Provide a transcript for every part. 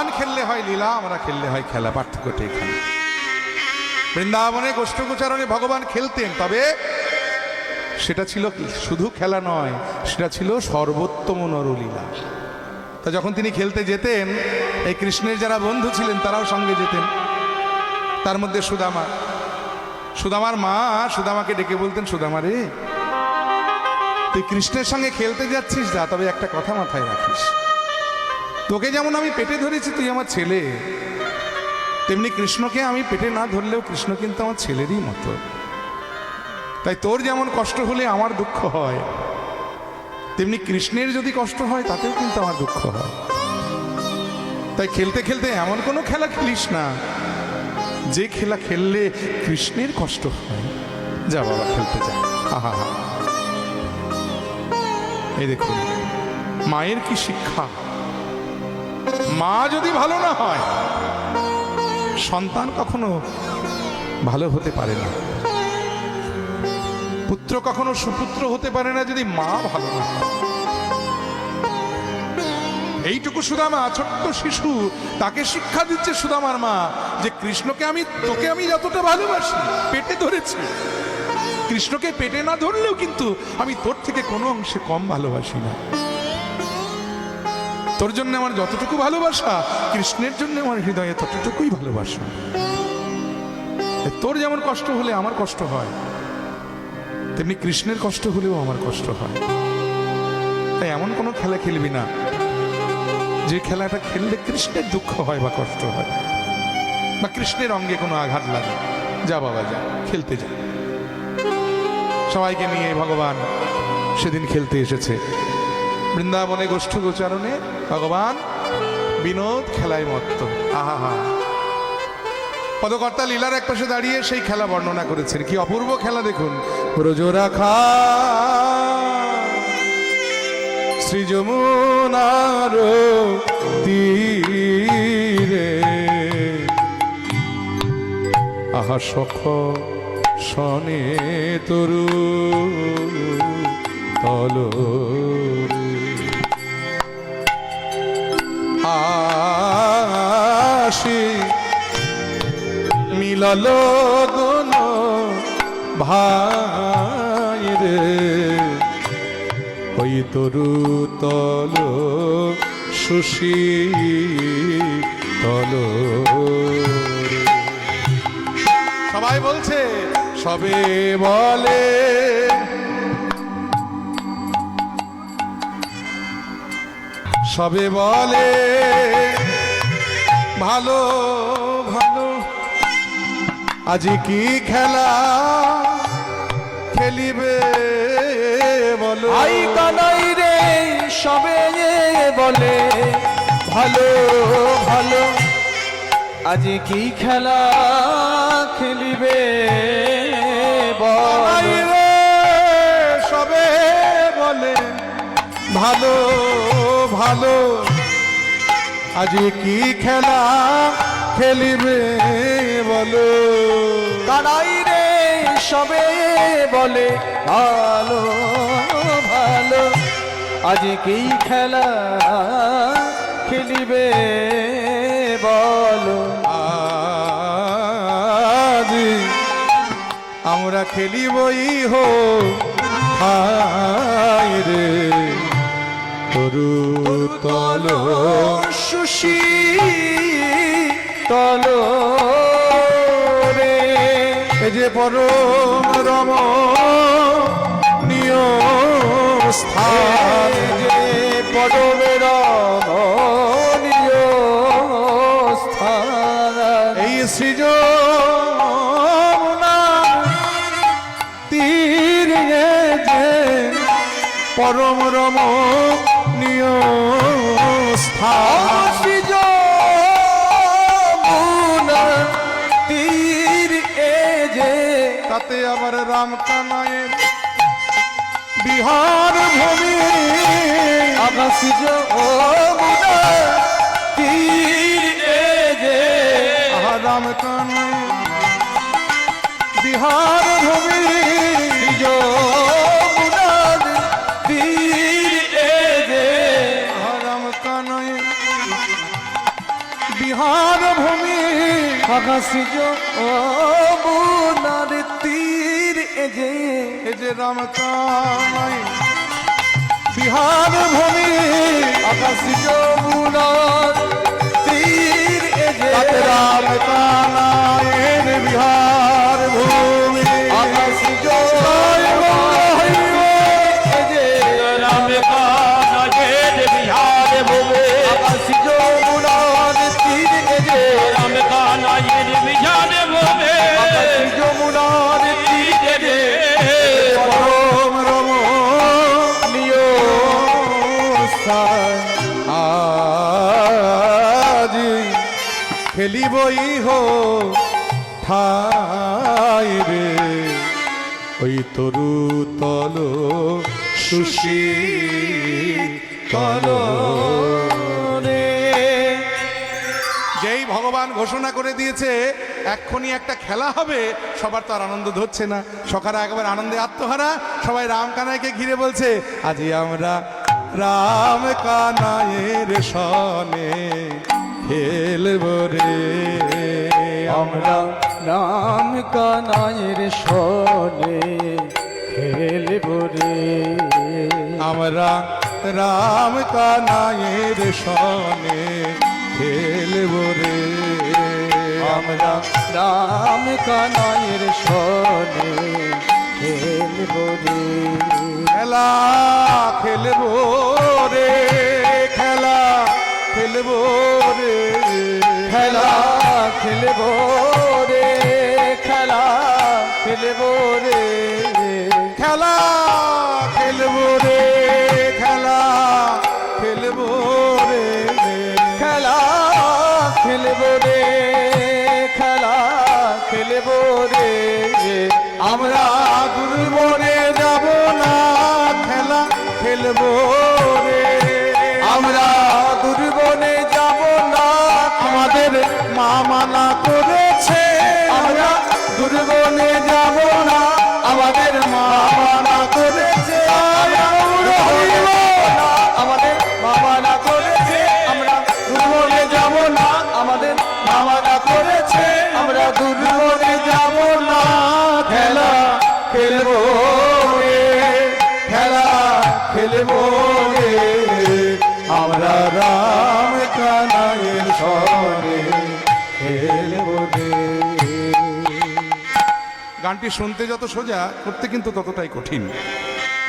ভগবান খেললে হয় লীলা, আমরা খেললে হয় খেলা। পার্থক্যটা এখানে। বৃন্দাবনে গোষ্ঠগোচারণে ভগবান খেলতেন, তবে সেটা ছিল? শুধু খেলা নয়, সেটা ছিল সর্বোত্তম নরলীলা। তা যখন তিনি খেলতে যেতেন, এই কৃষ্ণের যারা বন্ধু ছিলেন, তারাও সঙ্গে যেতেন। তার মধ্যে সুদামা। সুদামার মা সুদামাকে ডেকে বলতেন, সুদামা রে, তুই কৃষ্ণের সঙ্গে খেলতে যাচ্ছিস যা, তবে একটা কথা মাথায় রাখিস। তোকে যেমন আমি পেটে ধরেছি, তুই আমার ছেলে। তেমনি কৃষ্ণকে আমি পেটে না ধরলেও কৃষ্ণ কিন্তু আমার ছেলেরই মতো। তাই তোর যেমন কষ্ট হলে আমার দুঃখ হয়, তেমনি কৃষ্ণের যদি কষ্ট হয়, তাতেও কিন্তু আমার দুঃখ হয়। তাই খেলতে খেলতে এমন কোনো খেলা খেলিস না, যে খেলা খেললে কৃষ্ণের কষ্ট হয়। যা বাবা, খেলতে যা। আহা এই দেখুন, মায়ের কি শিক্ষা? মা যদি ভালো না হয়, সন্তান কখনো ভালো হতে পারে না। পুত্র কখনো সুপুত্র হতে পারে না যদি মা ভালো না এইটুকু সুদামা, ছোট্ট শিশু, তাকে শিক্ষা দিচ্ছে সুদামার মা যে কৃষ্ণকে আমি, তোকে আমি যতটা ভালোবাসি, পেটে ধরেছি। কৃষ্ণকে পেটে না ধরলেও কিন্তু আমি তোর থেকে কোনো অংশে কম ভালোবাসি না। তোর জন্য আমার যতটুকু ভালোবাসা, কৃষ্ণের জন্য আমার হৃদয়ে ততটুকুই ভালোবাসা। তোর যেমন কষ্ট হলে আমার কষ্ট হয়, তেমনি কৃষ্ণের কষ্ট হলেও আমার কষ্ট হয়। তাই এমন কোনো খেলা খেলবি না, যে খেলাটা খেললে কৃষ্ণের দুঃখ হয় বা কষ্ট হয়, বা কৃষ্ণের অঙ্গে কোনো আঘাত লাগে। যা বাবা, যা, খেলতে যা। সবাইকে নিয়ে ভগবান সেদিন খেলতে এসেছে। বৃন্দাবনে গোষ্ঠ গোচারণে ভগবান বিনোদ খেলায় মত্ত। আহা, হা। পদকর্তা লীলার এক পাশে দাঁড়িয়ে সেই খেলা বর্ণনা করেছেন। কি অপূর্ব খেলা দেখুন। ব্রজরাখা শ্রী যমুনার তীরে। আহা সখ সনে তরু তল আসি মিলল দোল ভাই রে। ওই তরু তল সুশী তল সবাই বলছে সবে বলে সবে বলে ভালো ভালো আজ কি খেলা খেলিবে বলো? আই কানাই রে সবে বলে ভালো ভালো আজ কি খেলা খেলিবে বল? সবে বলে ভালো ভালো। আজ কি খেলা খেলিবে বলো? কানাই রে সবে বলে ভালো ভালো। আজ কি খেলা খেলিবে বলো? আজ আমরা খেলিবই হো হায় রে। তরু তল সুশী তল রে। যে পরম রম নিয় স্থান যে পদমের স্থান। এই সৃজ তীরে যে পরম রম রাম কানায়ের বিহার ভূমি। আকাশিজ তীর যে রাম কানায়ের বিহার ভূমি। তীর যে রাম কানায়ের বিহার ভূমি। আকাশজ অবনার যে রামকামাই। বিহার ভূমি আকাশজ অবনার তীর এ যে তাতে তরু তল সুশী রে যেই ভগবান ঘোষণা করে দিয়েছে, এক্ষুনি একটা খেলা হবে, সবার তো আর আনন্দ ধরছে না। সকালে একবার আনন্দে আত্মহারা, সবাই রাম কানাইকে ঘিরে বলছে আজি আমরা রাম কানাইয়ের সনে খেলব রে। আমরা রাম কানাইয়ের সনে খেলব রে। আমরা রাম কানাইয়ের সনে খেলব রে। আমরা রাম কানাইয়ের সনে খেলব রে। খেলা খেলব রে খেলা। খেলব রে। খেলা খেলব রে খেলা খেলব রে। খেলা খেলব রে। খেলা খেলব রে। খেলা খেলব রে। খেলা খেলব রে। আমরা দুর্বনে যাব না। খেলা খেলব রে। আমরা মা মানা করেছে। আমরা দুর্বনে যাব না, আমাদের মা মানা করেছে। আমাদের বাবা না করেছে। আমরা দুর্বনে যাব না, আমাদের বাবা না করেছে। আমরা দুর্বনে যাব না, খেলা খেলব খেলা খেলব আমরা গানটি শুনতে যত সোজা, করতে কিন্তু ততটাই কঠিন।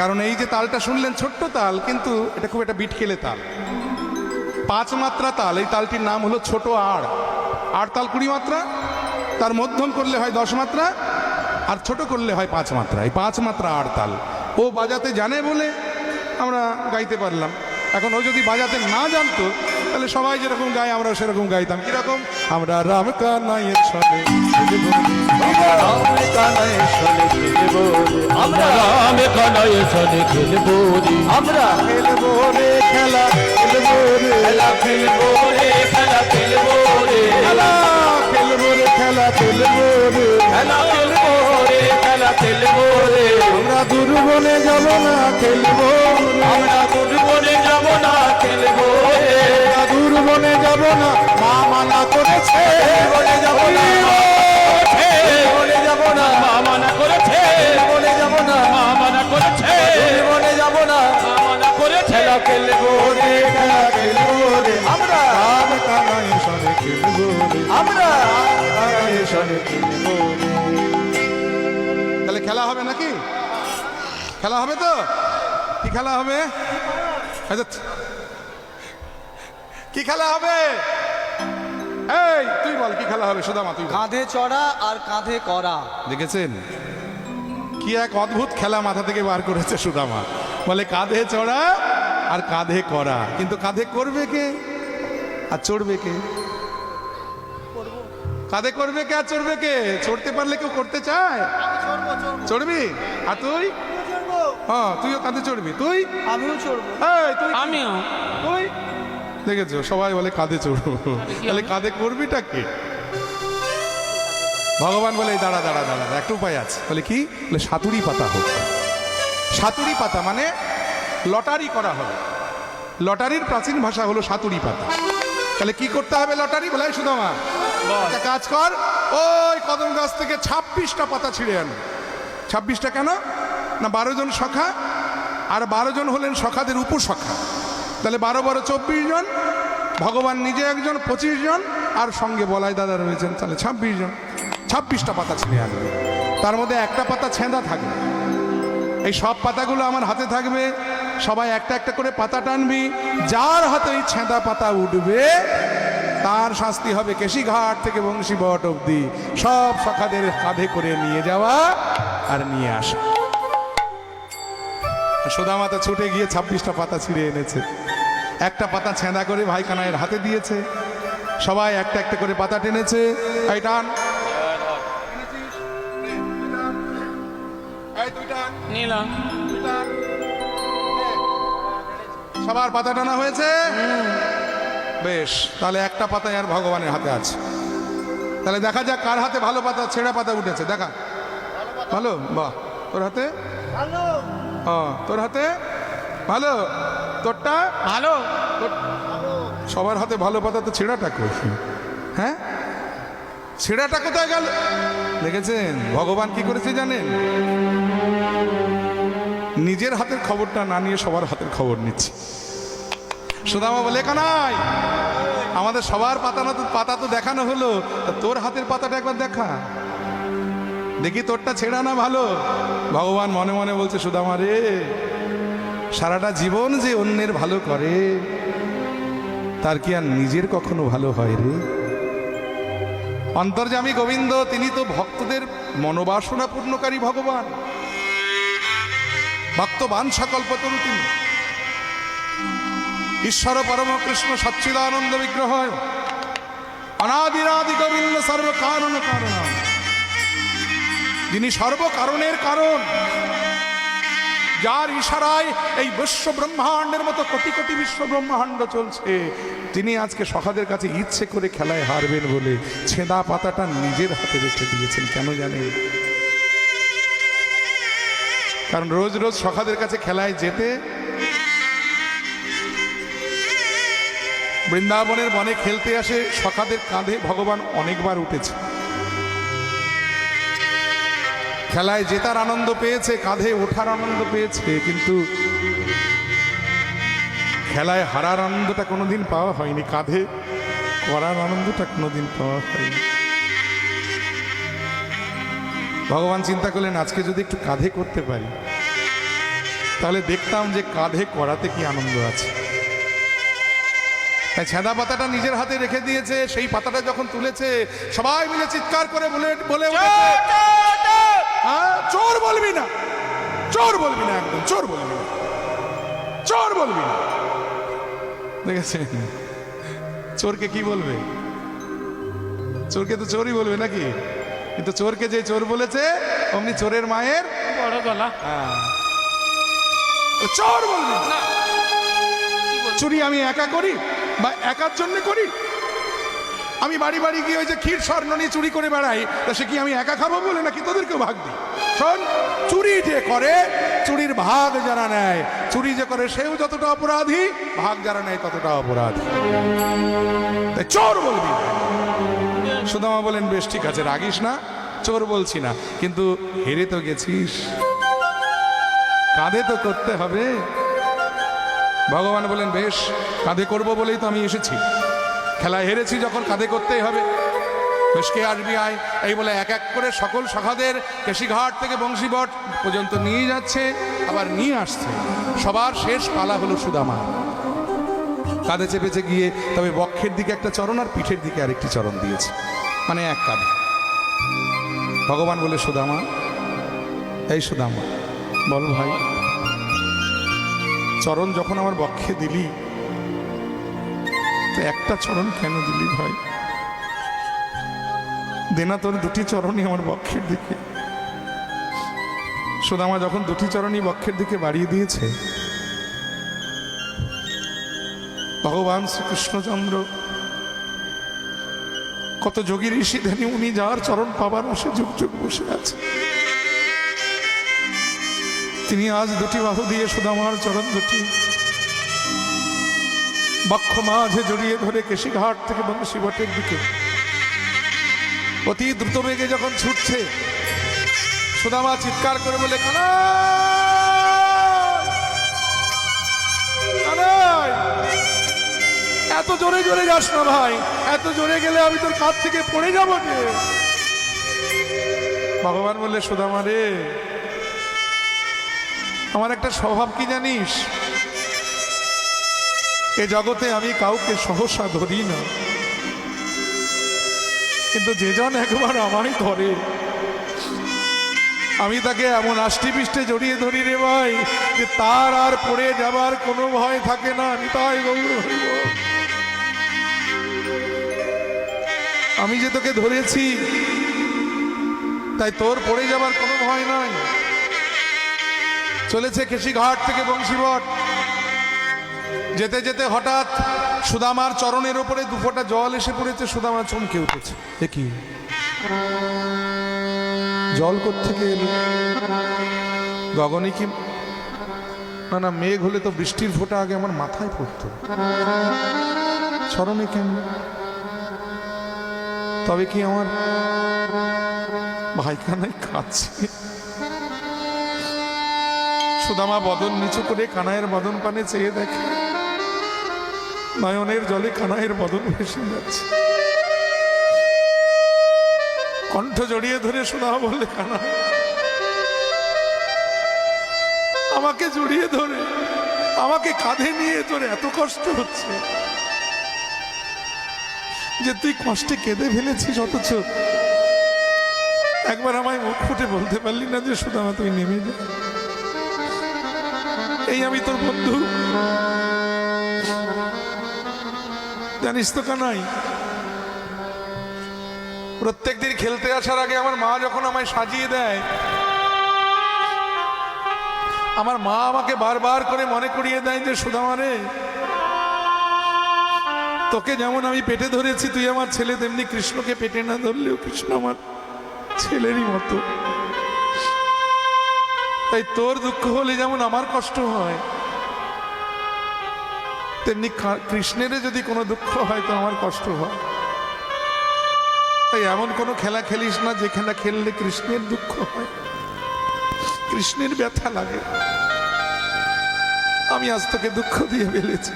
কারণ এই যে তালটা শুনলেন ছোট্ট তাল, কিন্তু এটা খুব একটা বিটকেলে তাল। পাঁচ মাত্রা তাল, এই তালটির নাম হলো ছোট আড়। আড় তাল কুড়ি মাত্রা, তার মধ্যম করলে হয় দশ মাত্রা, আর ছোট করলে হয় পাঁচ মাত্রা। এই পাঁচ মাত্রা আড় তাল। ও বাজাতে জানে বলে আমরা গাইতে পারলাম। এখন ও যদি বাজাতে না জানতো তাহলে সবাই যেরকম গাই আমরা সেরকম গাইতাম। কীরকম? আমরা রাম কানাইয়ের কানাইয়ের খেলব আমরা রাম কানায়ের সনে খেলব রে আমরা খেলব রে খেলা খেলব রে। খেলা খেলব রে খেলা খেলব রে। খেলা খেলব রে খেলা খেলব রে। খেলা খেলব রে খেলা খেলব রে। আমরা দুর্বনে যাব না খেলব। আমরা দুর্বনে যাব না খেলব। রে আমরা দুর্বনে যাব না মা মানা করেছে। বলে যাব না বলে যাব না মা মানা করেছে। বলে যাব না মা মানা করেছে। বলে যাব না মা মানা করেছে। খেলা খেলব রে খেলা খেলব রে। আমরা রাম কানাই সনে খেলব রে। আমরা কানাইয়ের সনে খেলব রে। তাহলে খেলা হবে নাকি? খেলা হবে তো? কি খেলা হবে? কি খেলা হবে? এই তুই বল কি খেলা হবে? সুদামা তুই। কাঁধে চড়া আর কাঁধে করা। দেখেছেন? কি এক অদ্ভুত খেলা মাথা থেকে বার করেছে সুদামা বলে কাঁধে চড়া আর কাঁধে করা। কিন্তু কাঁধে করবে কে? আর চড়বে কে? কাঁধে করবে কে আর চড়বে কে? চড়তে পারলে কেউ করতে চায়? চড়বি? আর তুই? হ্যাঁ তুইও কাঁধে চড়বি। তুই? আমিও চড়বো। এই, তুই? আমিও। তুই? দেখেছ সবাই বলে কাঁধে চড়বো। তাহলে কাঁধে করবিটা কে? ভগবান বলে দাঁড়া দাঁড়া দাঁড়া একটা উপায় আছে। বলে কি? বলে সাতুরি পাতা হোক। সাতুরি পাতা মানে লটারি করা হবে। লটারির প্রাচীন ভাষা হলো সাতুরি পাতা। তাহলে কি করতে হবে লটারি? বলে সুদামা একটা কাজ কর। ওই কদম গাছ থেকে ছাব্বিশটা পাতা ছিঁড়ে আন। ছাব্বিশটা কেন? না বারো জন সখা? আর বারো জন হলেন সখাদের উপসখা। তাহলে বারো বারো চব্বিশ জন, ভগবান নিজে একজন, পঁচিশ জন, আর সঙ্গে বলাই দাদা রয়েছেন, তাহলে ছাব্বিশ জন। ছাব্বিশটা পাতা ছিঁড়ে আনবে তার মধ্যে একটা পাতা ছেঁদা থাকবে। এই সব পাতাগুলো আমার হাতে থাকবে। সবাই একটা একটা করে পাতা টানবি। যার হাতে এই ছেঁদা পাতা উঠবে, তার শাস্তি হবে কেশিঘাট থেকে বংশীবট অবধি। সব সখাদের কাঁধে করে নিয়ে যাওয়া আর নিয়ে আসা। সোদামাতা ছুটে গিয়ে ছাব্বিশটা পাতা ছিঁড়ে এনেছে। একটা পাতা ছেঁদা করে ভাই কানাইয়ের হাতে দিয়েছে। সবাই একটা একটা করে পাতা টেনেছে। এই টান। সবার পাতা টানা হয়েছে। বেশ তাহলে একটা পাতায় আর ভগবানের হাতে আছে। তাহলে দেখা যাক কার হাতে ভালো পাতা ছেঁড়া পাতা উঠেছে। দেখা। ভালো? বাহ তোর হাতে? ও তোর হাতে ভালো? তোরটা? ভালো। সবার হাতে ভালো পাতা তো ছেঁড়াটা কই? হ্যাঁ? ছেঁড়াটা কোথায় গেল? দেখেছেন? ভগবান কি করেছে জানেন? নিজের হাতের খবরটা না নিয়ে সবার হাতের খবর নিচ্ছে। সুদামা বলে কানাই আমাদের সবার পাতা না পাতা তো দেখানো হলো। তা তোর হাতের পাতাটা একবার দেখা। দেখি তোরটা ছেঁড়া না ভালো? ভগবান মনে মনে বলছে, সুদামা রে, সারাটা জীবন যে অন্যের ভালো করে, তার কি আর নিজের কখনো ভালো হয় রে? অন্তর্যামী গোবিন্দ, তিনি তো ভক্তদের মনোবাসনা পূর্ণকারী ভগবান। ভক্তবান সকল্পতরু তিনি। ঈশ্বর পরম কৃষ্ণ সচ্চিদানন্দ বিগ্রহ। অনাদিরাদি গোবিন্দ সর্ব কারণ কারণ। যিনি সর্বকারণের কারণ। যার ইশারায় এই বিশ্ব ব্রহ্মাণ্ডের মতো কোটি কোটি বিশ্ব ব্রহ্মাণ্ড চলছে, তিনি আজকে সখাদের কাছে ইচ্ছে করে খেলায় হারবেন বলে ছেঁদা পাতাটা নিজের হাতে রেখে দিয়েছেন, কেন জানেন? কারণ রোজ রোজ সখাদের কাছে খেলায় যেতে বৃন্দাবনের বনে খেলতে আসে সখাদের কাঁধে ভগবান অনেকবার উঠেছে। খেলায় জেতার আনন্দ পেয়েছে, কাঁধে ওঠার আনন্দ পেয়েছে, কিন্তু খেলায় হারার আনন্দটা কোনোদিন পাওয়া হয়নি, কাঁধে করার আনন্দটা কোনোদিন পাওয়া হয়নি। ভগবান চিন্তা করলেন, আজকে যদি একটু কাঁধে করতে পারি, তাহলে দেখতাম যে কাঁধে করাতে কি আনন্দ আছে। তাই ছেঁদা পাতাটা নিজের হাতে রেখে দিয়েছে, সেই পাতাটা যখন তুলেছে, সবাই মিলে চিৎকার করে বলে বলে হ্যাঁ চোর বলবি না। চোর বলবি না একদম চোর বলবি না। চোর বলবি না। দেখেছেন? চোরকে কি বলবে? চোরকে তো চোরই বলবে নাকি? কিন্তু চোরকে যে চোর বলেছে অমনি চোরের মায়ের বড় গলা। হ্যাঁ। চোর বলবি না। চুরি আমি একা করি বা একার জন্য করি? আমি বাড়ি বাড়ি গিয়ে ওই যে ক্ষীর স্বর্ণ নিয়ে চুরি করে বেড়াই, তা সে কি আমি একা খাব বলে নাকি তোদেরকেও ভাগ দিই? শোন, চুরি যে করে, চুরির ভাগ যারা নেয়, চুরি যে করে সেও যতটা অপরাধী, ভাগ যারা নেয় ততটা অপরাধী। তাই চোর বলবি। সুদামা বলেন, বেশ, ঠিক আছে, রাগিস না, চোর বলছি না, কিন্তু হেরে তো গেছিস। কাঁধে তো করতে হবে। ভগবান বলেন, বেশ কাঁধে করব বলেই তো আমি এসেছি। খেলায় হেরেছি যখন কাঁধে করতেই হবে। বেশ কে আসবি আয় এই বলে এক এক করে সকল সখাদের কেশিঘাট থেকে বংশীবট পর্যন্ত নিয়ে যাচ্ছে, আবার নিয়ে আসছে। সবার শেষ পালা হলো সুদামা। কাঁধে চেপেছে গিয়ে, তবে বক্ষের দিকে একটা চরণ আর পিঠের দিকে আরেকটি চরণ দিয়েছে। মানে এক কাঁধে। ভগবান বলে, সুদামা, এই সুদামা, বল ভাই, চরণ যখন আমার বক্ষে দিলি একটা চরণ কেন দিলি ভাই? দেনা তোর দুটি চরণই আমার বক্ষের দিকে। সুদামা যখন দুটি চরণই বক্ষের দিকে বাড়িয়ে দিয়েছে, ভগবান শ্রীকৃষ্ণচন্দ্র, কত যোগী ঋষি ধ্যানী উনি যার চরণ পাবার বসে যুগ যুগ বসে আছে। তিনি আজ দুটি বাহু দিয়ে সুদামার চরণ দুটি বক্ষ মাঝে জড়িয়ে ধরে কেশিঘাট থেকে বংশীবটের দিকে। অতি দ্রুত বেগে যখন ছুটছে, সুদামা চিৎকার করে বলে এত জোরে জোরে যাস না ভাই, এত জোরে গেলে আমি তোর কাছ থেকে পড়ে যাব যে ভগবান বললে, সুদামা রে, আমার একটা স্বভাব কি জানিস? এ জগতে আমি কাউকে সহসা ধরি না। কিন্তু যে জন একবার আমায় ধরে, আমি তাকে এমন আষ্টি পিষ্টে জড়িয়ে ধরি রে ভাই, যে তার আর পড়ে যাবার কোনো ভয় থাকে না। আমি তাই আমি যে তোকে ধরেছি, তাই তোর পড়ে যাবার কোনো ভয় নাই। চলেছে কেশিঘাট থেকে বংশীবট। যেতে যেতে হঠাৎ সুদামার চরণের ওপরে দুফোটা জল এসে পড়েছে সুদামা চমকে উঠেছে। দেখি জল থেকে এলো? গগনে কি? না না, মেঘ হলে তো বৃষ্টির ফোঁটা আগে আমার মাথায় পড়তো। চরণে কেন? তবে কি আমার ভাইখানায় খাচ্ছে সুদামা বদন নিচু করে কানায়ের বদন পানে চেয়ে দেখে। নয়নের জলে কানাইয়ের বদন ভেসে যাচ্ছে। কণ্ঠ জড়িয়ে ধরে শোনা বললে কানাই, আমাকে জড়িয়ে ধরে, আমাকে কাঁধে নিয়ে তোর এত কষ্ট হচ্ছে যে তুই কষ্টে কেঁদে ফেলেছিস অথচ একবার আমায় মুখ ফুটে বলতে পারলি না যে, সুদামা, তুই নেমে যা। এই আমি তোর বন্ধু। জানিস তো কানাই প্রত্যেক দিন খেলতে আসার আগে আমার মা যখন আমায় সাজিয়ে দেয়, আমার মা আমাকে বারবার করে মনে করিয়ে দেয় যে সুদামা রে, তোকে যেমন আমি পেটে ধরেছি, তুই আমার ছেলে, তেমনি কৃষ্ণকে পেটে না ধরলেও কৃষ্ণ আমার ছেলেরই মতো। তাই তোর দুঃখ হলে যেমন আমার কষ্ট হয় তেমনি কা- কৃষ্ণেরও যদি কোনো দুঃখ হয়, তো আমার কষ্ট হয়। তাই এমন কোনো খেলা খেলিস না যে খেলা খেললে কৃষ্ণের দুঃখ হয়। কৃষ্ণের ব্যথা লাগে। আমি আজ তোকে দুঃখ দিয়ে ফেলেছি।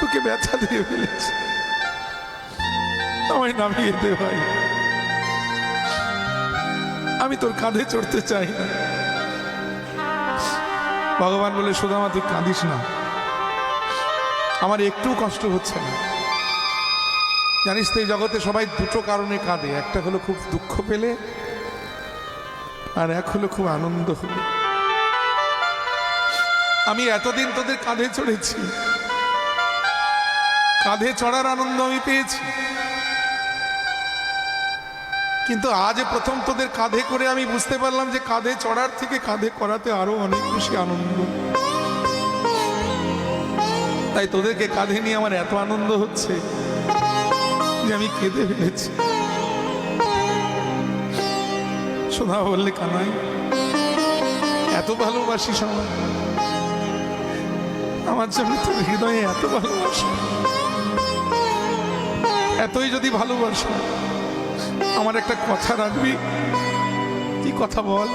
তোকে ব্যথা দিয়ে ফেলেছি। আমায় নামিয়ে দে ভাই। আমি তোর কাঁধে চড়তে চাই না। ভগবান বলে, সুদামা, তুই কাঁদিস না। আমার একটু কষ্ট হচ্ছে না। জানিস তো, এই জগতে সবাই দুটো কারণে কাঁদে। একটা হলো খুব দুঃখ পেলে, আর এক হলো খুব আনন্দ হলো। আমি এতদিন তোদের কাঁধে চড়েছি। কাঁধে চড়ার আনন্দ আমি পেয়েছি। কিন্তু আজ প্রথম তোদের কাঁধে করে আমি বুঝতে পারলাম যে কাঁধে চড়ার থেকে কাঁধে করাতে আরও অনেক বেশি আনন্দ। তাই তোদেরকে কাঁধে নিয়ে আমার এত আনন্দ হচ্ছে যে আমি কেঁদে ফেলেছি। শোনা বললে কানাই, এত ভালোবাসি সবাই আমার জন্য তোর হৃদয়ে এত ভালোবাসা। এতই যদি ভালোবাসা, আমার একটা কথা রাখবি। কি কথা বল?